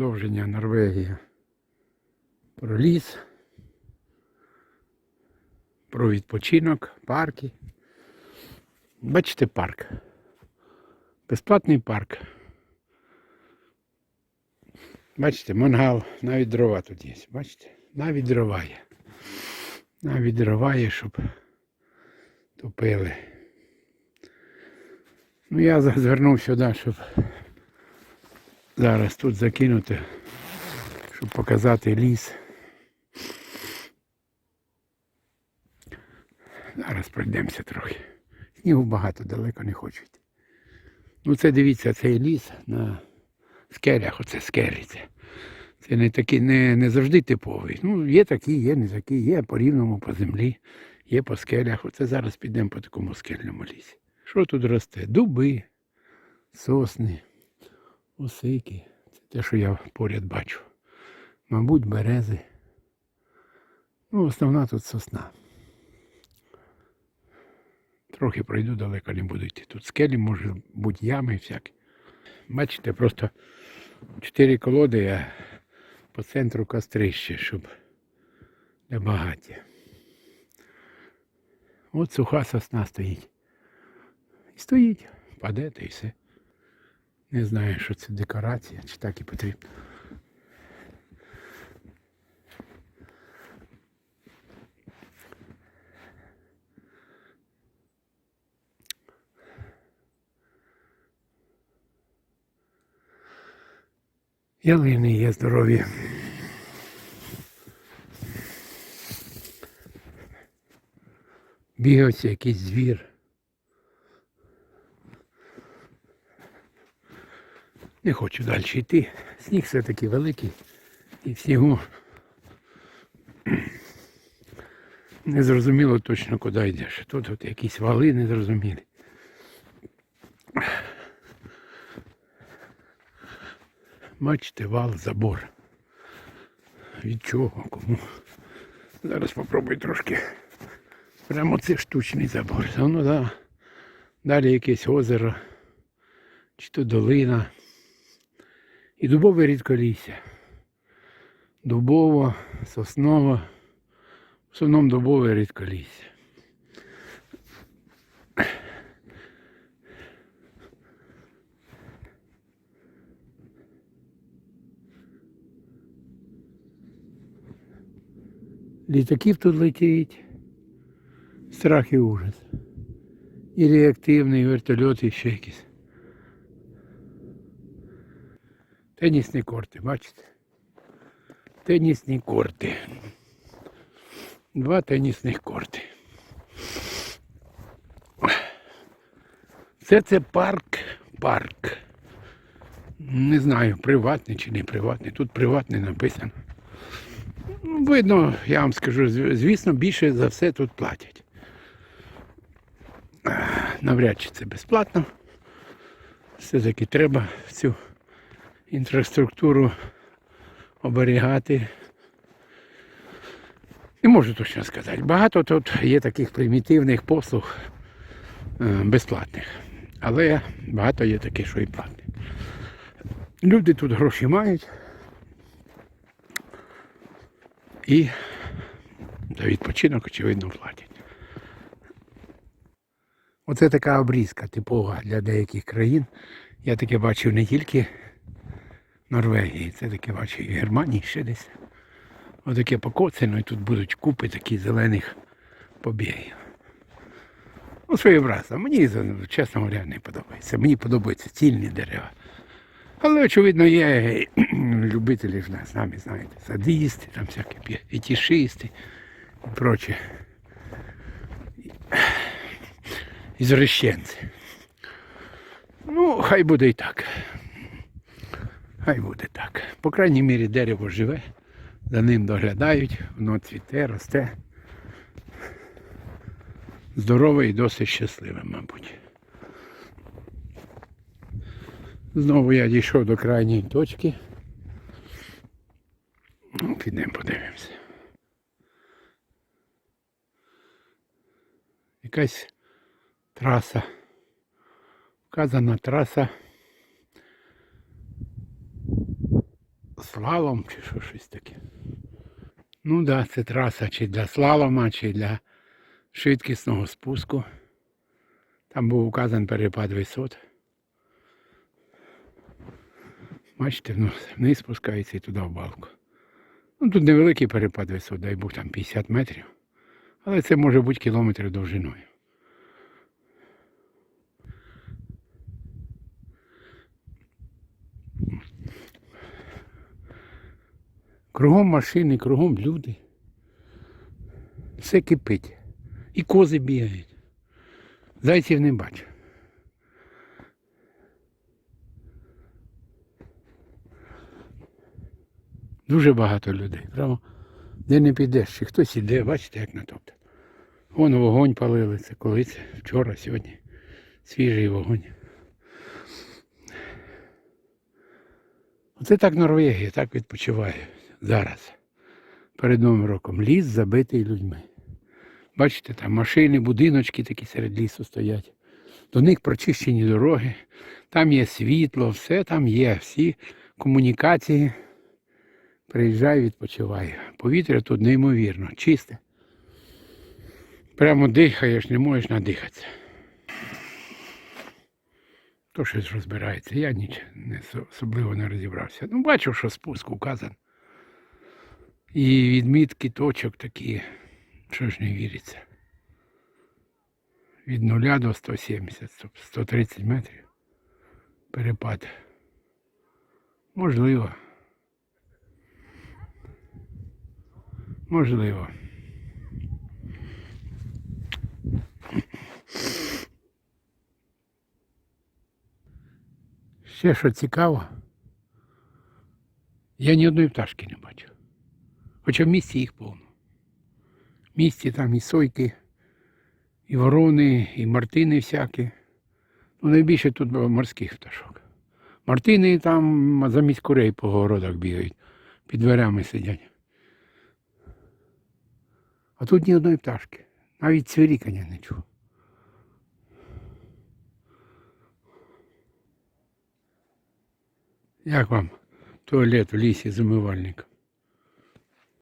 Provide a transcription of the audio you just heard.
Продовження Норвегія. Про ліс. Про відпочинок, парки. Бачите парк. Безплатний парк. Бачите, мангал, навіть дрова тут є. Бачите? Навіть дрова є. Навіть дрова є, щоб топили. Ну я звернув сюди, щоб зараз тут закинути, щоб показати ліс. Зараз пройдемося трохи. Снігу багато, далеко не хочу йти. Ну це дивіться, цей ліс на скелях, оце скелі. Це, це не такий, не, не завжди типовий. Ну, є такі, є не такі, є по рівному, по землі, є по скелях. Оце зараз підемо по такому скельному лісі. Що тут росте? Дуби, сосни, осики. Це те, що я поряд бачу. Мабуть, берези. Ну, основна тут сосна. Трохи пройду, далеко не буду йти. Тут скелі, може бути ями всякі. Бачите, просто чотири колоди, а по центру кострище, щоб для багаття. От суха сосна стоїть. І стоїть, паде та і все. Не знаю, що це декорація, чи так і потрібно. Ялини є здорові. Бігався якийсь звір. Не хочу далі йти. Сніг все-таки великий і в снігу не зрозуміло точно куди йдеш. Тут от якісь вали незрозумілі. Бачите, вал, забор. Від чого, кому? Зараз попробую трошки. Прямо це штучний забор. Ну да. Далі якесь озеро, чи то долина. І дубове рідколісся. Дубово, сосново. В основному дубове рідколісся. Літаків тут летить. Страх і ужас. І реактивний вертольот, і ще якісь. Тенісні корти, бачите? Тенісні корти. Два тенісних корти. Це це парк, парк. Не знаю, приватний чи не приватний. Тут приватний написано. Ну, Видно, я вам скажу, звісно, більше за все тут платять. Навряд чи це безплатно. Все-таки треба цю інфраструктуру оберігати. Не можу точно сказати. Багато тут є таких примітивних послуг е, безплатних. Але багато є таких, що і платних. Люди тут гроші мають. І за відпочинок, очевидно, платять. Оце така обрізка типова для деяких країн. Я таке бачив не тільки Норвегії, це таке бачив і Германії ще десь. Отаке покоцано, і тут будуть купи таких зелених побігів. Ну, своєобразно. Мені, чесно говоря, не подобається. Мені подобаються цільні дерева. Але, очевидно, є любителі ж нас, самі знаєте, садисти, там всякі фетишисти і проче. Ізрещенці. Ну, хай буде і так. Хай буде так. По крайній мірі дерево живе, за ним доглядають, воно цвіте, росте. Здорове і досить щасливе, мабуть. Знову я дійшов до крайньої точки. Ну, підемо подивимося. Якась траса. Вказана траса слалом чи що щось таке. Ну да, це траса чи для слалома, чи для швидкісного спуску. Там був указан перепад висот. Бачите, ну, вниз спускається і туди в балку. Ну, тут невеликий перепад висот, дай Бог там 50 метрів. Але це може бути кілометр довжиною. Кругом машини, кругом люди. Все кипить. І кози бігають. Зайців не бачу. Дуже багато людей. Прямо де не підеш, чи хтось іде, бачите, як натоптано. Вон вогонь палили, це коли це вчора, сьогодні. Свіжий вогонь. Оце так Норвегія, так відпочиває зараз. Перед Новим роком. Ліс забитий людьми. Бачите, там машини, будиночки такі серед лісу стоять. До них прочищені дороги, там є світло, все там є, всі комунікації. Приїжджай, відпочивай. Повітря тут неймовірно, чисте. Прямо дихаєш, не можеш надихатися. То щось розбирається. Я ніч не особливо не розібрався. Ну, бачив, що спуск указан. І відмітки точок такі, що ж не віриться. Від 0 до 170, тобто 130 метрів. Перепад. Можливо. Можливо. Ще що цікаво, я ні одної пташки не бачу. Хоча в місті їх повно. В місті там і сойки, і ворони, і мартини всякі. Ну, найбільше тут морських пташок. Мартини там замість курей по городах бігають, під дверями сидять. А тут ні одної пташки. Навіть цвірікання не чув. Як вам туалет в лісі з умивальником?